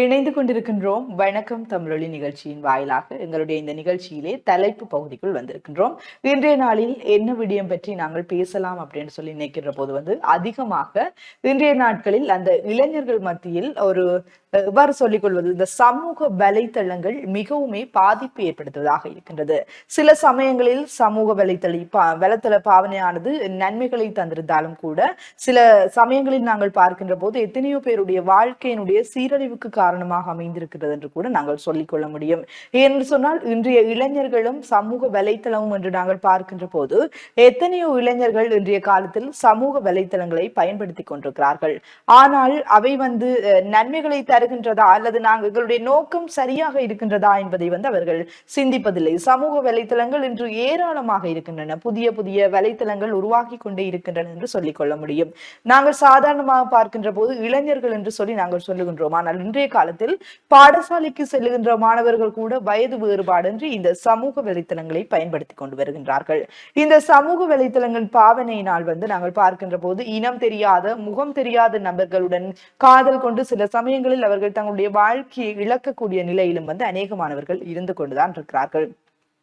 இணைந்து கொண்டிருக்கின்றோம். வணக்கம் தமிழொலி நிகழ்ச்சியின் வாயிலாக எங்களுடைய இந்த நிகழ்ச்சியிலே தலைப்பு பகுதிக்குள் வந்திருக்கின்றோம். இன்றைய நாளில் என்ன விடயம் பற்றி நாங்கள் பேசலாம் அப்படின்னு சொல்லி நினைக்கிற போது வந்து அதிகமாக இன்றைய நாட்களில் அந்த இளைஞர்கள் மத்தியில் ஒரு இவ்வாறு சொல்லிக் கொள்வது இந்த சமூக வலைத்தளங்கள் மிகவுமே பாதிப்பு ஏற்படுத்துவதாக இருக்கின்றது. சில சமயங்களில் சமூக வலைத்தளி பா வலைத்தள பாவனையானது நன்மைகளை தந்திருந்தாலும் கூட சில சமயங்களில் நாங்கள் பார்க்கின்ற போது எத்தனையோ பேருடைய வாழ்க்கையினுடைய சீரழிவுக்கு காரணமாக அமைந்திருக்கிறது என்று கூட நாங்கள் சொல்லிக்கொள்ள முடியும். என்று சொன்னால் இன்றைய இளைஞர்களும் சமூக வலைத்தளமும் என்று நாங்கள் பார்க்கின்ற போது எத்தனையோ இளைஞர்கள் இன்றைய காலத்தில் சமூக வலைத்தளங்களை பயன்படுத்தி கொண்டிருக்கிறார்கள். ஆனால் அவை வந்து நன்மைகளை தருகின்றதா அல்லது நாங்கள் எங்களுடைய நோக்கம் சரியாக இருக்கின்றதா என்பதை வந்து அவர்கள் சிந்திப்பதில்லை. சமூக வலைத்தளங்கள் இன்று ஏராளமாக இருக்கின்றன. புதிய புதிய வலைத்தளங்கள் உருவாக்கி கொண்டே இருக்கின்றன என்று சொல்லிக் கொள்ள முடியும். நாங்கள் சாதாரணமாக பார்க்கின்ற போது இளைஞர்கள் என்று சொல்லி நாங்கள் சொல்லுகின்றோம். ஆனால் இன்றைய காலத்தில் பாடசாலைக்கு செல்லுகின்ற மாணவர்கள் கூட வயது வேறுபாடின்றி இந்த சமூக வலைத்தளங்களை பயன்படுத்தி கொண்டு வருகின்றார்கள். இந்த சமூக வலைத்தளங்கள் பாவனையினால் வந்து நாங்கள் பார்க்கின்ற போது இனம் தெரியாத முகம் தெரியாத நபர்களுடன் காதல் கொண்டு சில சமயங்களில் அவர்கள் தங்களுடைய வாழ்க்கையை இழக்கக்கூடிய நிலையிலும் வந்து அநேக மாணவர்கள் இருந்து கொண்டுதான் இருக்கிறார்கள்.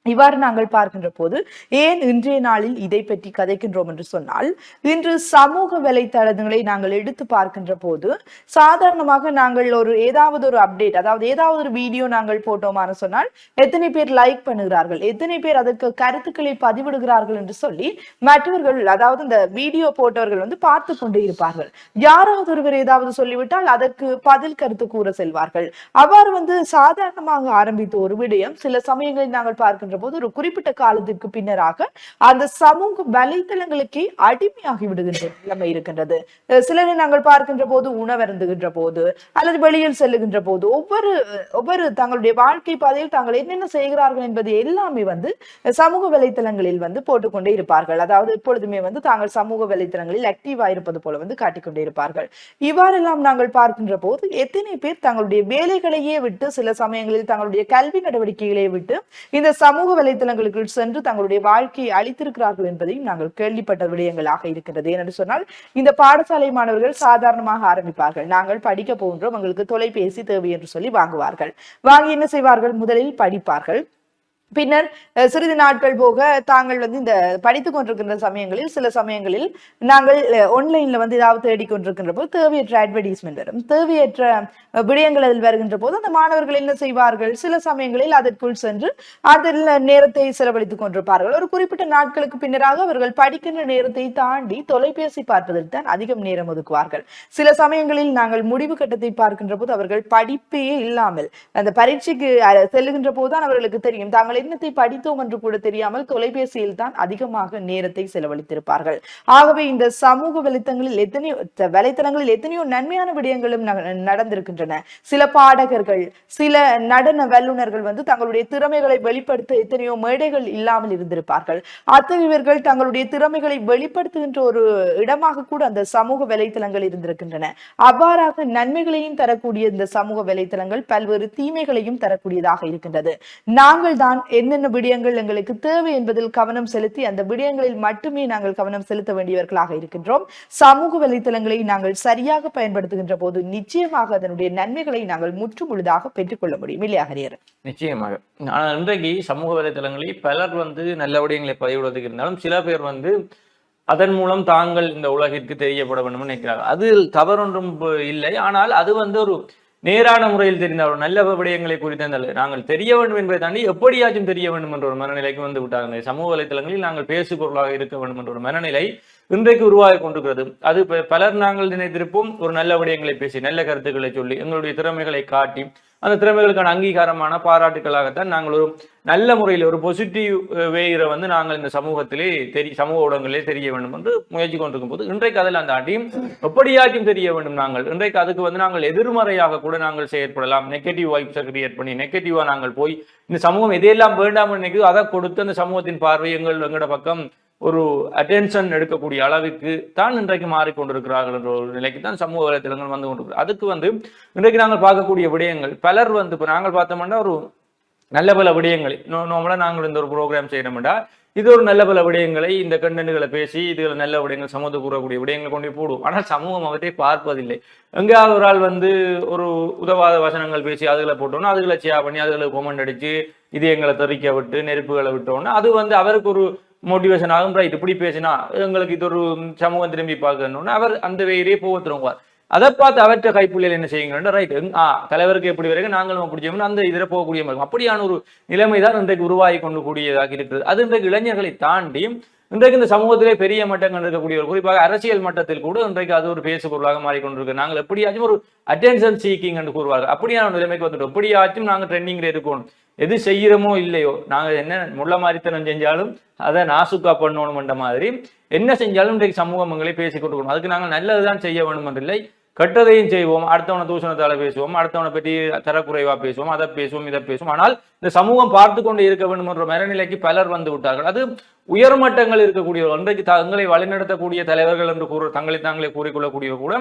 இவ்வாறு நாங்கள் பார்க்கின்ற போது ஏன் இன்றைய நாளில் இதை பற்றி கதைக்கின்றோம் என்று சொன்னால் இன்று சமூக வலைத்தளங்களை நாங்கள் எடுத்து பார்க்கின்ற போது சாதாரணமாக நாங்கள் ஒரு ஏதாவது ஒரு அப்டேட் அதாவது ஏதாவது ஒரு வீடியோ நாங்கள் போட்டோமான்னு சொன்னால் எத்தனை பேர் லைக் பண்ணுகிறார்கள் எத்தனை பேர் அதற்கு கருத்துக்களை பதிவிடுகிறார்கள் என்று சொல்லி மற்றவர்கள் அதாவது இந்த வீடியோ போட்டவர்கள் வந்து பார்த்து கொண்டே இருப்பார்கள். யாராவது ஒருவர் ஏதாவது சொல்லிவிட்டால் அதற்கு பதில் கருத்து கூற செல்வார்கள். அவ்வாறு வந்து சாதாரணமாக ஆரம்பித்த ஒரு விடயம் சில சமயங்களில் நாங்கள் பார்க்கின்ற அப்படின்ற போது ஒரு குறிப்பிட்ட காலத்திற்கு பின்னராக அந்த சமூக வலைத்தளங்களுக்கே அடிமையாகி விடுகின்ற நிலைமை இருக்கின்றது. சிலரை நாங்கள் பார்க்கின்ற போது உணவருந்துகின்ற போது அல்லது வெளியில் செல்லுகின்ற போது ஒவ்வொரு ஒவ்வொரு தங்களுடைய வாழ்க்கை பாதையில் தாங்கள் என்னென்ன செய்கிறார்கள் என்பது எல்லாமே வந்து சமூக வலைத்தளங்களில் வந்து போட்டுக்கொண்டே இருப்பார்கள். அதாவது எப்பொழுதுமே வந்து தாங்கள் சமூக வலைத்தளங்களில் ஆக்டிவா இருப்பது போல வந்து காட்டிக்கொண்டே இருப்பார்கள். இவ்வாறெல்லாம் நாங்கள் பார்க்கின்ற போது எத்தனை பேர் தங்களுடைய வேலைகளையே விட்டு சில சமயங்களில் தங்களுடைய கல்வி நடவடிக்கைகளை விட்டு இந்த சமூக சமூக வலைத்தளங்களுக்கு சென்று தங்களுடைய வாழ்க்கையை அளித்திருக்கிறார்கள் என்பதையும் நாங்கள் கேள்விப்பட்ட விடயங்களாக இருக்கிறது. ஏனென்று சொன்னால் இந்த பாடசாலை மாணவர்கள் சாதாரணமாக ஆரம்பிப்பார்கள். நாங்கள் படிக்க போகின்றோம் எங்களுக்கு தொலைபேசி தேவை என்று சொல்லி வாங்குவார்கள். வாங்கி என்ன செய்வார்கள்? முதலில் படிப்பார்கள். பின்னர் சிறிது நாட்கள் போக தாங்கள் வந்து இந்த படித்துக் கொண்டிருக்கின்ற சமயங்களில் சில சமயங்களில் நாங்கள் ஆன்லைன்ல வந்து ஏதாவது தேடிக் கொண்டிருக்கின்ற போது தேவையற்ற அட்வர்டைஸ்மெண்ட் வரும். தேவையற்ற விடயங்கள் அதில் வருகின்ற போது அந்த மாணவர்கள் என்ன செய்வார்கள்? சில சமயங்களில் அதற்குள் சென்று அதில் நேரத்தை செலவழித்துக் கொண்டிருப்பார்கள். ஒரு குறிப்பிட்ட நாட்களுக்கு பின்னராக அவர்கள் படிக்கின்ற நேரத்தை தாண்டி தொலைபேசி பார்ப்பதில் தான் அதிகம் நேரம் ஒதுக்குவார்கள். சில சமயங்களில் நாங்கள் முடிவு கட்டத்தை பார்க்கின்ற போது அவர்கள் படிப்பே இல்லாமல் அந்த பரீட்சைக்கு செல்லுகின்ற போதுதான் அவர்களுக்கு தெரியும். தாங்களே என்னத்தை படித்தோம் என்று கூட தெரியாமல் தொலைபேசியில் தான் அதிகமாக நேரத்தை செலவழித்திருப்பார்கள். ஆகவே இந்த சமூக வலைத்தளங்களில் எத்தனையோ வலைத்தளங்களில் எத்தனையோ நன்மையான விடயங்களும் நடந்திருக்கின்றன. சில பாடகர்கள் சில நடன வல்லுநர்கள் வந்து தங்களுடைய திறமைகளை வெளிப்படுத்த எத்தனையோ மேடைகள் இல்லாமல் இருந்திருப்பார்கள். அத்தகையவர்கள் தங்களுடைய திறமைகளை வெளிப்படுத்துகின்ற ஒரு இடமாக கூட அந்த சமூக வலைத்தளங்கள் இருந்திருக்கின்றன. அவ்வாறாக நன்மைகளையும் தரக்கூடிய இந்த சமூக வலைத்தளங்கள் பல்வேறு தீமைகளையும் தரக்கூடியதாக இருக்கின்றது. நாங்கள் தான் என்னென்ன விடயங்கள் எங்களுக்கு தேவை என்பதில் கவனம் செலுத்தி அந்த விடயங்களில் மட்டுமே நாங்கள் கவனம் செலுத்த வேண்டியவர்களாக இருக்கின்றோம். சமூக வலைத்தளங்களை நாங்கள் சரியாக பயன்படுத்துகின்ற போது நிச்சயமாக அதனுடைய நன்மைகளை நாங்கள் முற்று முழுதாக பெற்றுக்கொள்ள முடியும். இல்லையா ஹரியர்? நிச்சயமாக. ஆனால் இன்றைக்கு சமூக வலைத்தளங்களில் பலர் வந்து நல்ல விடயங்களை பதிவிடுவதற்கு இருந்தாலும் சில பேர் வந்து அதன் மூலம் தாங்கள் இந்த உலகிற்கு தெரியப்பட வேண்டும் நினைக்கிறார்கள். அது தவறொன்றும் இல்லை. ஆனால் அது வந்து ஒரு நேரான முறையில் தெரிந்த ஒரு நல்ல விடயங்களை குறித்த நாங்கள் தெரிய வேண்டும் என்பதை தாண்டி எப்படியாச்சும் தெரிய வேண்டும் என்ற ஒரு மனநிலைக்கு வந்து விட்டார்கள். சமூக வலைதளங்களில் நாங்கள் பேசு பொருளாக இருக்க வேண்டும் என்ற ஒரு மனநிலை இன்றைக்கு உருவாகி கொண்டிருக்கிறது. அது பலர் நாங்கள் நினைத்திருப்போம் ஒரு நல்ல விடயங்களை பேசி நல்ல கருத்துக்களை சொல்லி எங்களுடைய திறமைகளை காட்டி அந்த திறமைகளுக்கான அங்கீகாரமான பாராட்டுகளாகத்தான் நாங்கள் ஒரு நல்ல முறையில் ஒரு பொசிட்டிவ் வேயிற வந்து நாங்கள் இந்த சமூகத்திலே தெரி சமூக ஊடகங்களிலே தெரிய வேண்டும் என்று முயற்சி கொண்டிருக்கும் போது இன்றைக்கு அதெல்லாம் தாண்டி எப்படியாச்சும் தெரிய வேண்டும் நாங்கள். இன்றைக்கு அதுக்கு வந்து நாங்கள் எதிர்மறையாக கூட நாங்கள் செயற்படலாம். நெகட்டிவ் வைப்ஸை கிரியேட் பண்ணி நெகட்டிவாக நாங்கள் போய் இந்த சமூகம் எதையெல்லாம் வேண்டாம்னு நினைக்குதோ அதை கொடுத்து அந்த சமூகத்தின் பார்வை எங்கள் எங்களோட பக்கம் ஒரு அட்டென்ஷன் எடுக்கக்கூடிய அளவுக்கு தான் இன்றைக்கு மாறிக்கொண்டிருக்கிறார்கள் என்ற ஒரு நிலைக்கு தான் சமூக வலைத்தளங்கள் வந்து கொண்டிருக்கு அதுக்கு வந்து இன்றைக்கு நாங்கள் பார்க்கக்கூடிய விடயங்கள் பலர் வந்து இப்போ நாங்கள் பார்த்தோம்னா ஒரு நல்ல பல விடயங்கள் நோ நார்மலாக நாங்கள் இந்த ஒரு ப்ரோக்ராம் செய்யணும்டா இது ஒரு நல்ல பல விடயங்களை இந்த கண்டென்ட்களை பேசி இதுல நல்ல விடயங்கள் சமூக கூறக்கூடிய விடயங்களை கொண்டு போய் போடுவோம் ஆனால் சமூகம் அவற்றை பார்ப்பதில்லை. எங்கேயாவது ஒரு ஆள் வந்து ஒரு உதவாத வசனங்கள் பேசி அதுகளை போட்டோன்னா அதுகளை ஷேர் பண்ணி அதுகளை கொமெண்ட் அடிச்சு இது எங்களை தெறிக்க விட்டு நெருப்புகளை விட்டோன்னா அது வந்து அவருக்கு ஒரு மோட்டிவேஷன் ஆகும் ரைட் இப்படி பேசினா எங்களுக்கு இது ஒரு சமூகம் திரும்பி பார்க்கணும்னு அவர் அந்த வேலையே போக திரும்புவார் அதை பார்த்து அவற்றை கைப்புள்ளியில் என்ன செய்யுங்க ரைட் ஆ தலைவருக்கு எப்படி வரைக்கும் நாங்களும் பிடிச்சோம்னு அந்த இதில் போகக்கூடிய மாதிரி. அப்படியான ஒரு நிலைமை தான் இன்றைக்கு உருவாகி கொண்டு கூடியதாக இருக்குது அது இன்றைக்கு இளைஞர்களை தாண்டி இன்றைக்கு இந்த சமூகத்திலே பெரிய மட்டங்கள் இருக்கக்கூடிய ஒரு குறிப்பாக அரசியல் மட்டத்தில் கூட இன்றைக்கு அது ஒரு பேசு பொருளாக மாறிக்கொண்டிருக்கு. நாங்கள் எப்படியாச்சும் ஒரு அட்டென்ஷன் சீக்கிங் என்று கூறுவார்கள். அப்படியான ஒரு நிலைமைக்கு வந்துட்டோம். எப்படியாச்சும் நாங்கள் ட்ரெண்டிங்கில் இருக்கணும் எது செய்கிறோமோ இல்லையோ நாங்கள் என்ன முள்ள மாதிரித்தனம் செஞ்சாலும் அதை நாசுக்கா பண்ணணும்ன்ற மாதிரி என்ன செஞ்சாலும் இன்றைக்கு சமூகங்களே எங்களை பேசிக் அதுக்கு நாங்கள் நல்லதுதான் செய்ய வேண்டும் என்றில்லை கெட்டதையும் செய்வோம் அடுத்தவனை தூஷணத்தால பேசுவோம் அடுத்தவனை பற்றி தரக்குறைவா பேசுவோம் அதை பேசுவோம் இதை பேசுவோம். ஆனால் இந்த சமூகம் பார்த்து கொண்டு இருக்க வேண்டும் என்ற மனநிலைக்கு பலர் வந்து விட்டார்கள். அது உயர்மட்டங்கள் இருக்கக்கூடியவர்கள் இன்றைக்கு தங்களை வழிநடத்தக்கூடிய தலைவர்கள் என்று கூற தங்களை தாங்களே கூறிக்கொள்ளக்கூடிய கூட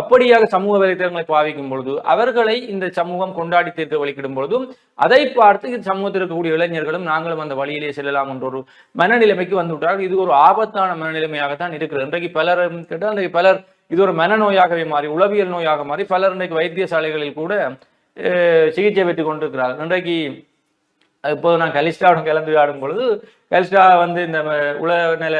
அப்படியாக சமூக வலைத்தளங்களை பாவிக்கும் பொழுது அவர்களை இந்த சமூகம் கொண்டாடி தீர்க்க வழிக்கிடும் பொழுதும் அதை பார்த்து இந்த சமூகத்தில் இருக்கக்கூடிய இளைஞர்களும் நாங்களும் அந்த வழியிலே செல்லலாம் என்ற ஒரு மனநிலைமைக்கு வந்து விட்டார்கள். இது ஒரு ஆபத்தான மனநிலைமையாகத்தான் இருக்கிறது. இன்றைக்கு பலர் கேட்டால் இன்றைக்கு பலர் இது ஒரு மனநோயாகவே மாறி உளவியல் நோயாக மாறி பலர் இன்றைக்கு வைத்தியசாலைகளில் கூட சிகிச்சை பெற்று கொண்டிருக்கிறார்கள். இன்றைக்கு இப்போது நான் கலிஸ்டாவுடன் கலந்து ஆடும் பொழுது கலிஸ்டா வந்து இந்த உலக உளநல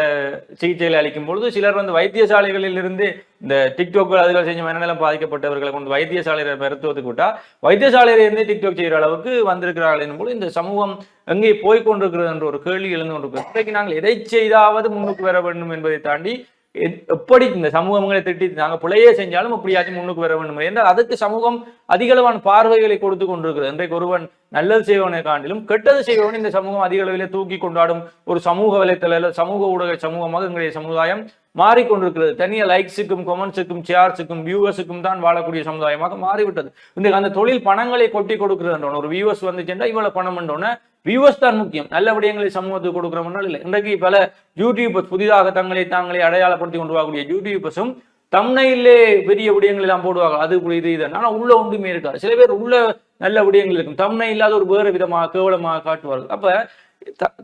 சிகிச்சைகளை அளிக்கும் பொழுது சிலர் வந்து வைத்தியசாலைகளில் இருந்து இந்த டிக்டாக் அதுகள் செஞ்ச மனநலம் பாதிக்கப்பட்டவர்களை கொண்டு வைத்தியசாலையில மருத்துவத்துக்கு விட்டா வைத்தியசாலையில இருந்து டிக்டாக் செய்கிற அளவுக்கு வந்திருக்கிறார்கள் என்னும்போது இந்த சமூகம் எங்கே போய்கொண்டிருக்கிறது என்ற ஒரு கேள்வி எழுந்து கொண்டிருக்கிறது. இன்றைக்கு நாங்கள் எதை செய்தாவது முன்னுக்கு வர வேண்டும் என்பதை தாண்டி எப்படி இந்த சமூகங்களை திட்டி நாங்கள் பிழையே செஞ்சாலும் எப்படியாச்சும் முன்னுக்கு வர வேண்டும் என்றால் அதுக்கு சமூகம் அதிகளவான பார்வைகளை கொடுத்து கொண்டிருக்கிறது. இன்றைக்கு ஒருவன் நல்லது செய்வனை காண்டிலும் கெட்டது செய்வன் இந்த சமூகம் அதிக அளவிலே தூக்கி கொண்டாடும் ஒரு சமூக வலைத்தள சமூக ஊடக சமூகமாக எங்களுடைய சமுதாயம் மாறிக்கொண்டிருக்கிறது. தனியா லைக்ஸுக்கும் கொமெண்ட்ஸுக்கும் ஷேர்ஸுக்கும் வியூவர்ஸுக்கும் தான் வாழக்கூடிய சமுதாயமாக மாறிவிட்டது. இந்த அந்த தொழில் பணங்களை கொட்டி கொடுக்குறது ஒரு வியூவர்ஸ் வந்துச்சுன்னா இவ்வளவு பணம் பண்ணோன்னே வியூவர்ஸ் தான் முக்கியம். நல்ல விடயங்களை சமூகத்துக்கு கொடுக்குறோம்னால் இல்லை. இன்றைக்கு பல யூடியூபர்ஸ் புதிதாக தங்களை தாங்களே அடையாளப்படுத்தி கொண்டு வரக்கூடிய யூடியூபர்ஸும் தம்னையிலே பெரிய விடயங்கள் எல்லாம் போடுவாங்க. அது இது இது. ஆனால் உள்ள ஒன்றுமே இருக்காது. சில பேர் உள்ள நல்ல விடயங்கள் இருக்கும். தம்னை இல்லாத ஒரு வேறு விதமாக கேவலமாக காட்டுவார்கள். அப்போ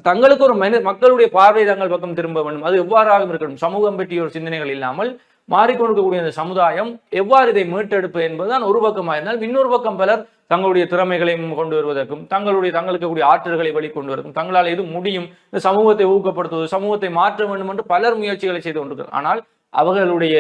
தங்களுக்கு ஒரு மனித மக்களுடைய பார்வை தங்கள் பக்கம் திரும்ப வேண்டும். அது எவ்வாறாக இருக்கணும்? சமூகம் பற்றிய ஒரு சிந்தனைகள் இல்லாமல் மாறிக்கொண்டிருக்கக்கூடிய இந்த சமுதாயம் எவ்வாறு இதை மீட்டெடுப்பு என்பதுதான் ஒரு பக்கமாக இருந்தால் இன்னொரு பக்கம் பலர் தங்களுடைய திறமைகளையும் கொண்டு வருவதற்கும் தங்களுடைய தங்களுக்கு கூடிய ஆற்றல்களை வெளிக்கொண்டு வருவதற்கும் தங்களால் எது முடியும்? இந்த சமூகத்தை ஊக்கப்படுத்துவது சமூகத்தை மாற்ற வேண்டும் என்று பலர் முயற்சிகளை செய்து கொண்டிருக்கிறார். ஆனால் அவர்களுடைய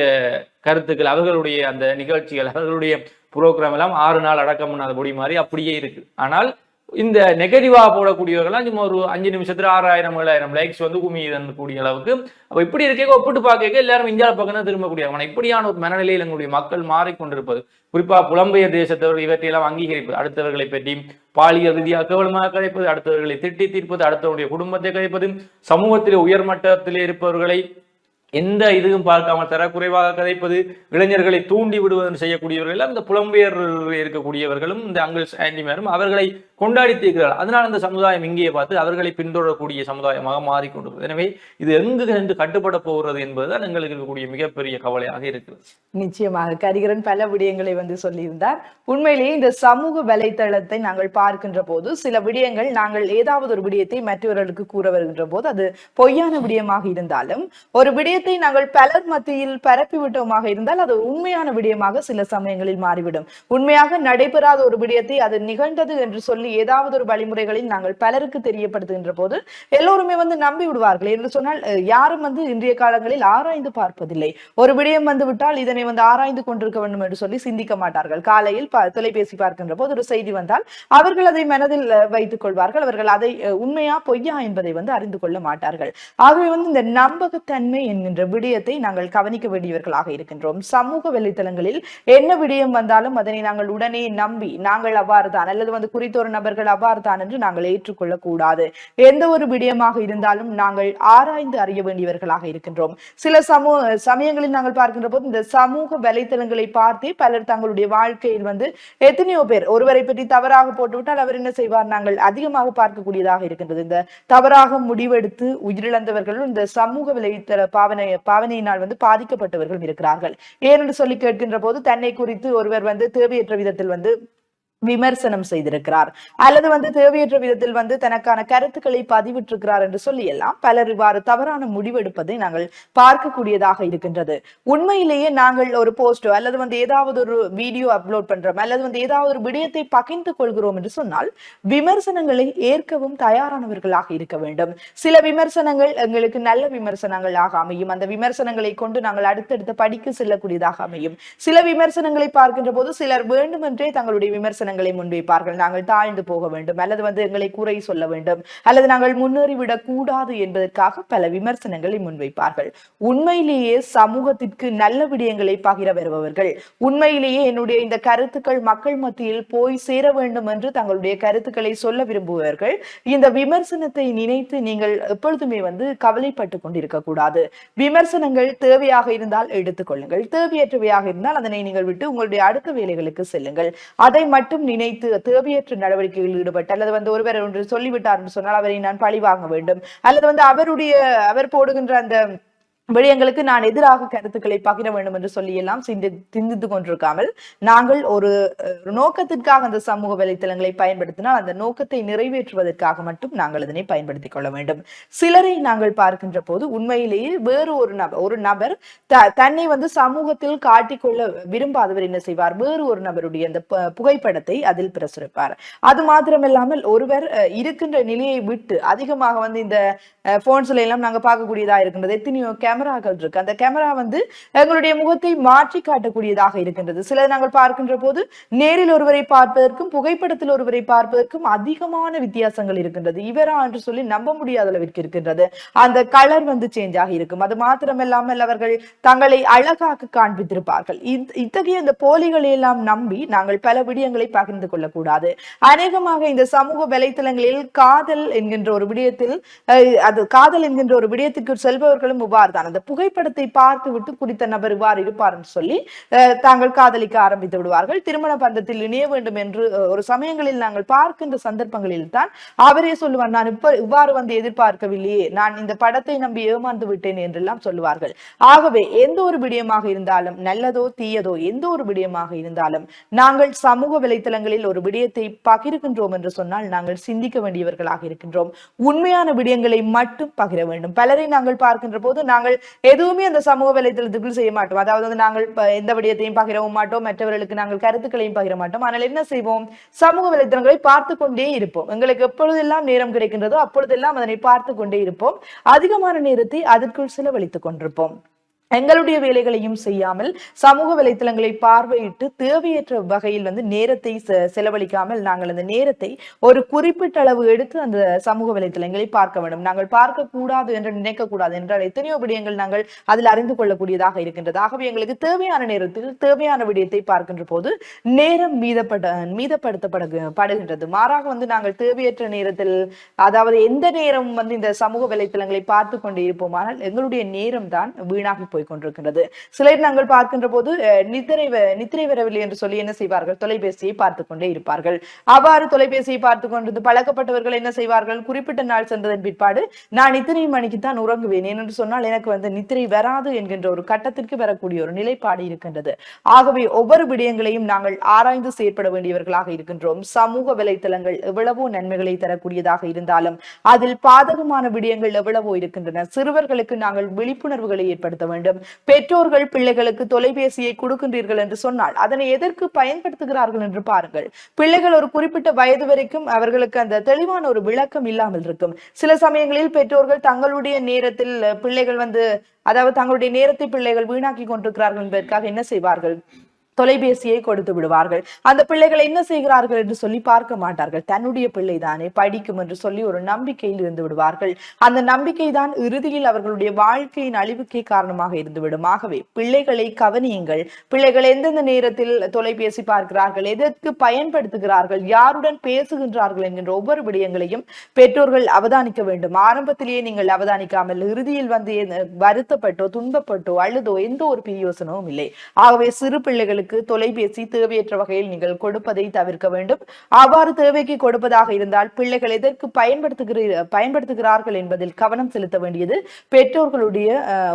கருத்துக்கள் அவர்களுடைய அந்த நிகழ்ச்சிகள் அவர்களுடைய புரோகிராம் எல்லாம் ஆறு நாள் அடக்கம் பண்ணாத பொடி மாதிரி அப்படியே இருக்கு. ஆனால் இந்த நெகட்டிவாக போடக்கூடியவர்கள்லாம் சும்மா ஒரு அஞ்சு நிமிஷத்துல ஆறாயிரம் ஏழாயிரம் லைக்ஸ் வந்து குமியுதன் கூடிய அளவுக்கு. அப்போ இப்படி இருக்கே ஒப்பிட்டு பார்க்க எல்லாரும் இந்தியாவில் பக்கம் தான் திரும்பக்கூடிய ஆனால் இப்படியான ஒரு மனநிலையில் எங்களுடைய மக்கள் மாறிக்கொண்டிருப்பது. குறிப்பா புலம்பெயர் தேசத்தவர் இவற்றையெல்லாம் அங்கீகரிப்பது. அடுத்தவர்களை பற்றி பாலியல் ரீதியாக கேவலமாக கதைப்பது அடுத்தவர்களை திட்டி தீர்ப்பது அடுத்தவருடைய குடும்பத்தை கதைப்பது சமூகத்திலே உயர்மட்டத்திலே இருப்பவர்களை எந்த இதுவும் பார்க்காமல் தரக்குறைவாக கதைப்பது இளைஞர்களை தூண்டி விடுவதன் செய்யக்கூடியவர்கள் இந்த புலம்பெயர் இருக்கக்கூடியவர்களும் இந்த அங்கிள்ஸ் ஆன்டிமாரும் அவர்களை கொண்டாடி தீர்க்கிறார்கள் அதனால் அந்த சமுதாயம் இங்கேயே பார்த்து அவர்களை பின்தொடரக்கூடிய சமுதாயமாக மாறிக்கொண்டு எனவே இது எங்கு சென்று கட்டுப்பட போகிறது என்பதுதான் எங்களுக்கு இருக்கக்கூடிய மிகப்பெரிய கவலையாக இருக்கிறது. நிச்சயமாக. கரிகரன் பல விடயங்களை வந்து சொல்லியிருந்தார். உண்மையிலேயே இந்த சமூக வலைத்தளத்தை நாங்கள் பார்க்கின்ற போது சில விடயங்கள் நாங்கள் ஏதாவது ஒரு விடயத்தை மற்றவர்களுக்கு கூற வருகின்ற போது அது பொய்யான விடயமாக இருந்தாலும் ஒரு விடயத்தை நாங்கள் பலர் மத்தியில் பரப்பி விட்டோமாக இருந்தால் அது உண்மையான விடயமாக சில சமயங்களில் மாறிவிடும். உண்மையாக நடைபெறாத ஒரு விடயத்தை அது நிகழ்ந்தது என்று சொல்லி ஏதாவது ஒரு வழிமுறைகளில் நாங்கள் பலருக்கு தெரியப்படுத்துகின்ற போது எல்லோருமே வந்து நம்பி விடுவார்கள் என்று சொன்னால் யாரும் வந்து இன்றைய காலங்களில் ஆராய்ந்து பார்ப்பதில்லை. ஒரு விடயம் வந்து விட்டால் இதனை வந்து ஆராய்ந்து கொண்டிருக்க வேண்டும் என்று சொல்லி சிந்திக்க மாட்டார்கள். காலையில் தொலைபேசி பார்க்கின்ற போது ஒரு செய்தி வந்தால் அவர்கள் அதை மனதில் வைத்துக் கொள்வார்கள். அவர்கள் அதை உண்மையா பொய்யா என்பதை வந்து அறிந்து கொள்ள மாட்டார்கள். ஆகவே வந்து இந்த நம்பகத்தன்மை என்கின்ற விடயத்தை நாங்கள் கவனிக்க வேண்டியவர்களாக இருக்கின்றோம். சமூக வலைத்தளங்களில் என்ன விடயம் வந்தாலும் அதனை நாங்கள் உடனே நம்பி நாங்கள் அவ்வாறு தான் அல்லது வந்து குறித்த ஒரு நபர்கள் அவ்வாறு தான் என்று நாங்கள் ஏற்றுக்கொள்ள கூடாது எந்த ஒரு விடயமாக இருந்தாலும் நாங்கள் ஆராய்ந்து அறிய வேண்டியவர்களாக இருக்கின்றோம். சில சமூக சமயங்களில் நாங்கள் பார்க்கின்ற போது இந்த சமூக வலைத்தளங்களை பார்த்தே பலர் தங்களுடைய வாழ்க்கையில் வந்து எத்தனையோ பேர் ஒருவரை பற்றி தவறாக போட்டுவிட்டால் அவர் என்ன செய்வார்? நாங்கள் அதிகமாக பார்க்கக்கூடியதாக இருக்கின்றது. இந்த தவறாக முடிவெடுத்து உயிரிழந்தவர்களும் இந்த சமூக வலைத்தள பாவனை பாவனையினால் வந்து பாதிக்கப்பட்டவர்களும் இருக்கிறார்கள். ஏனென்று சொல்லி கேட்கின்ற போது தன்னை குறித்து ஒருவர் வந்து தேவையற்ற விதத்தில் வந்து விமர்சனம் செய்திருக்கிறார். அல்லது வந்து தேவையற்ற விதத்தில் வந்து தனக்கான கருத்துக்களை பதிவிட்டிருக்கிறார் என்று சொல்லி எல்லாம் பலர் இவ்வாறு தவறான முடிவெடுப்பதை நாங்கள் பார்க்கக்கூடியதாக இருக்கின்றது. உண்மையிலேயே நாங்கள் ஒரு போஸ்டோ அல்லது வந்து ஏதாவது ஒரு வீடியோ அப்லோட் பண்றோம் அல்லது வந்து ஏதாவது ஒரு விடயத்தை பகிர்ந்து கொள்கிறோம் என்று சொன்னால் விமர்சனங்களை ஏற்கவும் தயாரானவர்களாக இருக்க வேண்டும். சில விமர்சனங்கள் எங்களுக்கு நல்ல விமர்சனங்களாக அமையும். அந்த விமர்சனங்களை கொண்டு நாங்கள் அடுத்தடுத்த படிக்க செல்லக்கூடியதாக அமையும். சில விமர்சனங்களை பார்க்கின்ற போது சிலர் வேண்டுமென்றே தங்களுடைய விமர்சனங்கள் முன்வைப்பார்கள். நாங்கள் தாழ்ந்து போக வேண்டும். அல்லது வந்து எங்களை குறை சொல்ல வேண்டும். அல்லது நாங்கள் முன்னேறிவிடக் கூடாது என்பதற்காக பல விமர்சனங்களை முன்வைப்பார்கள். உண்மையிலேயே சமூகத்திற்கு நல்ல விடயங்களை பகிர வருபவர்கள். உண்மையிலேயே என்னுடைய இந்த கருத்துக்கள் மக்கள் மத்தியில் போய் சேர வேண்டும் என்று தங்களுடைய கருத்துக்களை சொல்ல விரும்புபவர்கள். இந்த விமர்சனத்தை நினைத்து நீங்கள் எப்பொழுதுமே வந்து கவலைப்பட்டு கொண்டிருக்க கூடாது விமர்சனங்கள் தேவையாக இருந்தால் எடுத்துக்கொள்ளுங்கள் தேவையற்றவையாக இருந்தால் அதனை நீங்கள் விட்டு உங்களுடைய அடுத்த வேலைகளுக்கு செல்லுங்கள். அதை மட்டும் நினைத்து தேவையற்ற நடவடிக்கைகளில் ஈடுபட்டு அல்லது வந்து ஒருவர் ஒன்று சொல்லிவிட்டார் என்று சொன்னால் அவரை நான் பழி வாங்க வேண்டும். அல்லது வந்து அவருடைய அவர் போடுகின்ற அந்த விடயங்களுக்கு நான் எதிராக கருத்துக்களை பகிர வேண்டும் என்று சொல்லி எல்லாம் சிந்தி சிந்தித்து கொண்டிருக்காமல் நாங்கள் ஒரு நோக்கத்திற்காக அந்த சமூக வலைத்தளங்களை பயன்படுத்தினால் அந்த நோக்கத்தை நிறைவேற்றுவதற்காக மட்டும் நாங்கள் அதனை பயன்படுத்திக் கொள்ள வேண்டும். சிலரை நாங்கள் பார்க்கின்ற போது உண்மையிலேயே வேறு ஒரு நபர் ஒரு நபர் த- தன்னை வந்து சமூகத்தில் காட்டிக்கொள்ள விரும்பாதவர் என்ன செய்வார்? வேறு ஒரு நபருடைய அந்த புகைப்படத்தை அதில் பிரசுரிப்பார். அது மாத்திரமில்லாமல் ஒருவர் அஹ், இருக்கின்ற நிலையை விட்டு அதிகமாக வந்து இந்த போன்ஸ்ல எல்லாம் நாங்கள் பார்க்கக்கூடியதா இருக்கின்றது. எத்தனையோ கேமராக்கள் இருக்கு. அந்த கேமரா வந்து எங்களுடைய முகத்தை மாற்றி காட்டக்கூடியதாக இருக்கின்றது. சிலர் நாங்கள் பார்க்கின்ற போது நேரில் ஒருவரை பார்ப்பதற்கும் புகைப்படத்தில் ஒருவரை பார்ப்பதற்கும் அதிகமான வித்தியாசங்கள் இருக்கின்றது. இவரா என்று சொல்லி நம்ப முடியாத அளவிற்கு இருக்கின்றது. அந்த கலர் வந்து சேஞ்ச் ஆகி இருக்கும். அது மாத்திரமில்லாமல் அவர்கள் தங்களை அழகாக காண்பித்திருப்பார்கள். இத்தகைய இந்த போலிகளை எல்லாம் நம்பி நாங்கள் பல விடயங்களை பகிர்ந்து கொள்ளக்கூடாது. அநேகமாக இந்த சமூக வலைத்தளங்களில் காதல் என்கின்ற ஒரு விடயத்தில் அது காதல் என்கின்ற ஒரு விடயத்திற்கு செல்பவர்களும் இவ்வாறு தான் அந்த புகைப்படத்தை பார்த்து விட்டு குறித்த நபர் இவ்வாறு இருப்பார்னு சொல்லி தாங்கள் காதலிக்க ஆரம்பித்து விடுவார்கள். திருமண பந்தத்தில் இணைய வேண்டும் என்று ஒரு சமயங்களில் நாங்கள் பார்க்கின்ற சந்தர்ப்பங்களில் தான் அவரே சொல்லுவார் நான் இப்ப இவ்வாறு வந்து எதிர்பார்க்கவில்லையே நான் இந்த படத்தை நம்பி ஏமாந்து விட்டேன் என்றெல்லாம் சொல்லுவார்கள். ஆகவே எந்த ஒரு விடயமாக இருந்தாலும் நல்லதோ தீயதோ எந்த ஒரு விடயமாக இருந்தாலும் நாங்கள் சமூக வலைத்தளங்களில் ஒரு விடயத்தை பகிர்கின்றோம் என்று சொன்னால் நாங்கள் சிந்திக்க வேண்டியவர்களாக இருக்கின்றோம். உண்மையான விடயங்களை மட்டும் பகிர வேண்டும். பலரை நாங்கள் பார்க்கின்ற போது நாங்கள் எதுவுமே அந்த சமூக வலைதளத்துக்குள் செய்ய மாட்டோம். அதாவது வந்து நாங்கள் எந்த விடயத்தையும் பகிரவும் மாட்டோம். மற்றவர்களுக்கு நாங்கள் கருத்துக்களையும் பகிர மாட்டோம். ஆனால் என்ன செய்வோம்? சமூக வலைத்தளங்களை பார்த்து கொண்டே இருப்போம். எங்களுக்கு எப்பொழுதெல்லாம் நேரம் கிடைக்கின்றதோ அப்பொழுதெல்லாம் அதனை பார்த்து கொண்டே இருப்போம். அதிகமான நேரத்தை அதற்குள் செலவழித்துக் கொண்டிருப்போம். எங்களுடைய வேலைகளையும் செய்யாமல் சமூக வலைத்தளங்களை பார்வையிட்டு தேவையற்ற வகையில் வந்து நேரத்தை செ- செலவழிக்காமல் நாங்கள் அந்த நேரத்தை ஒரு குறிப்பிட்ட அளவு எடுத்து அந்த சமூக வலைத்தளங்களை பார்க்க வேண்டும். நாங்கள் பார்க்க கூடாது என்று நினைக்க கூடாது என்றால் எத்தனையோ விடயங்கள் நாங்கள் அதில் அறிந்து கொள்ளக்கூடியதாக இருக்கின்றது. ஆகவே எங்களுக்கு தேவையான நேரத்தில் தேவையான விடயத்தை பார்க்கின்ற போது நேரம் மீதப்பட மீதப்படுத்தப்பட படுகின்றது மாறாக வந்து நாங்கள் தேவையற்ற நேரத்தில் அதாவது எந்த நேரம் வந்து இந்த சமூக வலைத்தளங்களை பார்த்து கொண்டு இருப்போமானால் எங்களுடைய நேரம் தான் வீணாகி போய் கொண்டிருக்கின்றது சிலர் நாங்கள் பார்க்கின்ற போது நித்திரை நித்திரை வரவில்லை என்று சொல்லி என்ன செய்வார்கள்? தொலைபேசியை பார்த்து கொண்டே இருப்பார்கள். அவ்வாறு தொலைபேசியை பார்த்து கொண்டிருந்து பழக்கப்பட்டவர்கள் என்ன செய்வார்கள்? குறிப்பிட்ட நாள் சென்றதன் பிற்பாடு நான் இத்தனை மணிக்கு தான் உறங்குவேன். என்று சொன்னால் எனக்கு வந்து நித்திரை வராது என்கின்ற ஒரு கட்டத்திற்கு வரக்கூடிய ஒரு நிலைப்பாடு இருக்கின்றது. ஆகவே ஒவ்வொரு விடயங்களையும் நாங்கள் ஆராய்ந்து செயற்பட வேண்டியவர்களாக இருக்கின்றோம். சமூக வலைத்தளங்கள் எவ்வளவோ நன்மைகளை தரக்கூடியதாக இருந்தாலும் அதில் பாதகமான விடயங்கள் எவ்வளவோ இருக்கின்றன. சிறுவர்களுக்கு நாங்கள் விழிப்புணர்வுகளை ஏற்படுத்த வேண்டும். பெற்றோர்கள் பிள்ளைகளுக்கு தொலைபேசியை கொடுக்கின்றீர்கள் என்று சொன்னால் அதனை எதற்கு பயன்படுத்துகிறார்கள் என்று பாருங்கள். பிள்ளைகள் ஒரு குறிப்பிட்ட வயது வரைக்கும் அவர்களுக்கு அந்த தெளிவான ஒரு விளக்கம் இல்லாமல் இருக்கும். சில சமயங்களில் பெற்றோர்கள் தங்களுடைய நேரத்தில் பிள்ளைகள் வந்து அதாவது தங்களுடைய நேரத்தை பிள்ளைகள் வீணாக்கி கொண்டிருக்கிறார்கள் என்பதற்காக என்ன செய்வார்கள்? தொலைபேசியை கொடுத்து விடுவார்கள். அந்த பிள்ளைகள் என்ன செய்கிறார்கள் என்று சொல்லி பார்க்க மாட்டார்கள். தன்னுடைய பிள்ளை தானே படிக்கும் என்று சொல்லி ஒரு நம்பிக்கையில் இருந்து விடுவார்கள். அந்த நம்பிக்கை தான் இறுதியில் அவர்களுடைய வாழ்க்கையின் அழிவுக்கே காரணமாக இருந்துவிடும். ஆகவே பிள்ளைகளை கவனியுங்கள். பிள்ளைகள் எந்தெந்த நேரத்தில் தொலைபேசி பார்க்கிறார்கள் எதற்கு பயன்படுத்துகிறார்கள் யாருடன் பேசுகின்றார்கள் என்கின்ற ஒவ்வொரு விடயங்களையும் பெற்றோர்கள் அவதானிக்க வேண்டும். ஆரம்பத்திலேயே நீங்கள் அவதானிக்காமல் இறுதியில் வந்து வருத்தப்பட்டோ துன்பப்பட்டோ அழுதோ எந்த ஒரு பிரியோசனமும் இல்லை. ஆகவே சிறு பிள்ளைகளுக்கு பிள்ளைகளுக்கு தொலைபேசி தேவையற்ற வகையில் நீங்கள் கொடுப்பதை தவிர்க்க வேண்டும். அவ்வாறு தேவைக்கு கொடுப்பதாக இருந்தால் பிள்ளைகள் எதற்கு பயன்படுத்துகிற பயன்படுத்துகிறார்கள் என்பதில் கவனம் செலுத்த வேண்டியது பெற்றோர்களுடைய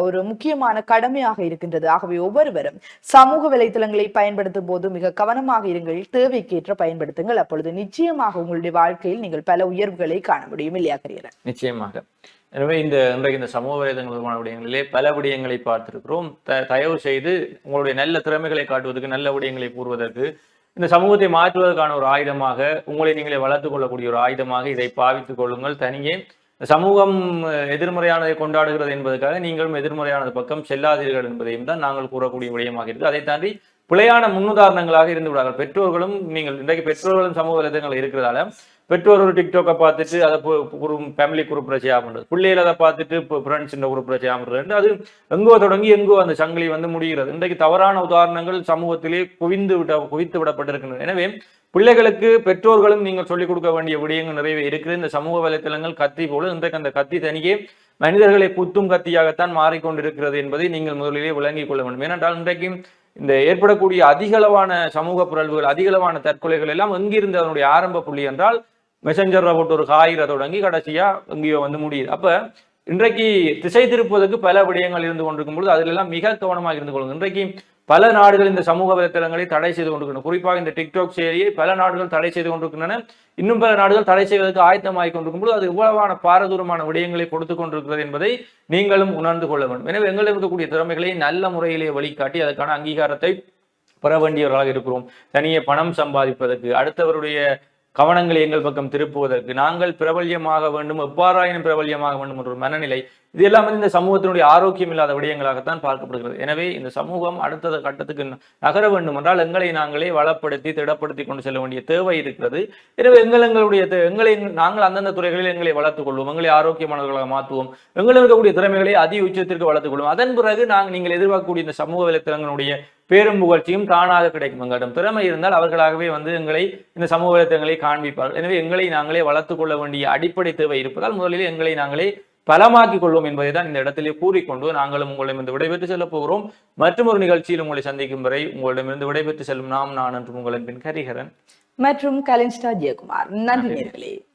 ஒரு முக்கியமான கடமையாக இருக்கின்றது. ஆகவே ஒவ்வொருவரும் சமூக வலைத்தளங்களை பயன்படுத்தும் போது மிக கவனமாக இருங்கள். தேவைக்கேற்ற பயன்படுத்துங்கள். அப்பொழுது நிச்சயமாக உங்களுடைய வாழ்க்கையில் நீங்கள் பல உயர்வுகளை காண முடியும் இல்லையா கரியரன்? நிச்சயமாக. எனவே இந்த இன்றைக்கு இந்த சமூக வலைதளங்கள் தொடர்பான விடயங்களிலே பல விடயங்களை பார்த்திருக்கிறோம். த- தயவு செய்து உங்களுடைய நல்ல திறமைகளை காட்டுவதற்கு நல்ல விடயங்களை கூறுவதற்கு இந்த சமூகத்தை மாற்றுவதற்கான ஒரு ஆயுதமாக உங்களை நீங்களே வளர்த்து கொள்ளக்கூடிய ஒரு ஆயுதமாக இதை பாவித்துக் கொள்ளுங்கள். தனியே சமூகம் எதிர்மறையானதை கொண்டாடுகிறது என்பதற்காக நீங்களும் எதிர்மறையானது பக்கம் செல்லாதீர்கள் என்பதையும் தான் நாங்கள் கூறக்கூடிய விடயமாக இருக்குது. அதை தாண்டி பிழையான முன்னுதாரணங்களாக இருந்து விடார்கள் பெற்றோர்களும் நீங்கள் இன்றைக்கு பெற்றோர்களும் சமூக வலைதளங்கள் இருக்கிறதால பெற்றோர் ஒரு டிக்டாக்கை பார்த்துட்டு அதை ஒரு ஃபேமிலி குரூப் பிரச்சனை பிள்ளைகள் அதை பார்த்துட்டு இப்போ ஃப்ரெண்ட்ஸ் இந்த குரூப் பிரச்சனை அது எங்கோ தொடங்கி எங்கோ அந்த சங்கிலி வந்து முடிகிறது. இன்றைக்கு தவறான உதாரணங்கள் சமூகத்திலே குவிந்து விட குவித்து விடப்பட்டிருக்கின்றன. எனவே பிள்ளைகளுக்கு பெற்றோர்களும் நீங்கள் சொல்லிக் கொடுக்க வேண்டிய விடயங்கள் நிறைய இருக்குது. இந்த சமூக வலைத்தளங்கள் கத்தி போல இன்றைக்கு அந்த கத்தி தனியே மனிதர்களை குத்தும் கத்தியாகத்தான் மாறிக்கொண்டிருக்கிறது என்பதை நீங்கள் முதலிலே விளங்கிக் கொள்ள வேண்டும். ஏனென்றால் இன்றைக்கு இந்த ஏற்படக்கூடிய அதிகளவான சமூக பிறழ்வுகள் அதிகளவான தற்கொலைகள் எல்லாம் எங்கிருந்து அதனுடைய ஆரம்ப புள்ளி என்றால் மெசஞ்சர்ல போட்டு ஒரு காயிற தொடங்கி கடைசியா எங்கேயோ வந்து முடியுது. அப்ப இன்றைக்கு திசை திருப்புவதற்கு பல விடயங்கள் இருந்து கொண்டிருக்கும் பொழுது அதிலெல்லாம் மிக கவனமாக இருந்து கொள்ளுங்க இன்றைக்கு பல நாடுகள் இந்த சமூக வலைத்தளங்களை தடை செய்து கொண்டிருக்கின்றன. குறிப்பாக இந்த டிக்டாக் செயலியை பல நாடுகள் தடை செய்து கொண்டிருக்கின்றன. இன்னும் பல நாடுகள் தடை செய்வதற்கு ஆயத்தமாகிக் கொண்டிருக்கும் போது அது இவ்வளவான பாரதூரமான விடயங்களை கொடுத்து கொண்டிருக்கிறது என்பதை நீங்களும் உணர்ந்து கொள்ள வேண்டும். எனவே எங்களிடம் இருக்கக்கூடிய திறமைகளை நல்ல முறையிலே வழிகாட்டி அதற்கான அங்கீகாரத்தை பெற வேண்டியவர்களாக இருக்கிறோம். தனியே பணம் சம்பாதிப்பதற்கு அடுத்தவருடைய கவனங்களை எங்கள் பக்கம் திருப்புவதற்கு நாங்கள் பிரபல்யமாக வேண்டும் எவ்வாறாயினும் பிரபல்யமாக வேண்டும் என்ற ஒரு மனநிலை இது எல்லாம் வந்து இந்த சமூகத்தினுடைய ஆரோக்கியம் இல்லாத விடயங்களாகத்தான் பார்க்கப்படுகிறது. எனவே இந்த சமூகம் அடுத்த கட்டத்துக்கு நகர வேண்டும் என்றால் எங்களை நாங்களே வளப்படுத்தி திடப்படுத்தி கொண்டு செல்ல வேண்டிய தேவை இருக்கிறது. எனவே எங்கள் எங்களுடைய எங்களை நாங்கள் அந்தந்த துறைகளில் எங்களை வளர்த்துக் கொள்வோம். எங்களை ஆரோக்கியமானவர்களாக மாற்றுவோம். எங்களுக்கு இருக்கக்கூடிய திறமைகளை அதி உச்சத்திற்கு வளர்த்துக் கொள்வோம். அதன் பிறகு நாங்கள் நீங்கள் எதிர்பார்க்கக்கூடிய இந்த சமூக வலைத்தளங்களுடைய பேரும் புகழ்ச்சியும் தானாக கிடைக்கும். எங்களிடம் திறமை இருந்தால் அவர்களாகவே வந்து எங்களை இந்த சமூக வலைத்தளங்களை காண்பிப்பார்கள். எனவே எங்களை நாங்களே வளர்த்துக் கொள்ள வேண்டிய அடிப்படை தேவை இருப்பதால் முதலில் எங்களை நாங்களே பலமாக்கிக் கொள்வோம் என்பதை தான் இந்த இடத்திலே கூறிக்கொண்டு நாங்களும் உங்களிடமிருந்து விடைபெற்று செல்லப் போகிறோம். மற்றும் ஒரு நிகழ்ச்சியில் உங்களை சந்திக்கும் வரை உங்களிடமிருந்து விடைபெற்று செல்லும் நாம் நான் என்று உங்களின் பின் ஹரிஹரன். மற்றும் கலின்ஸ்டா ஜெயக்குமார். நன்றி. நேர்களே.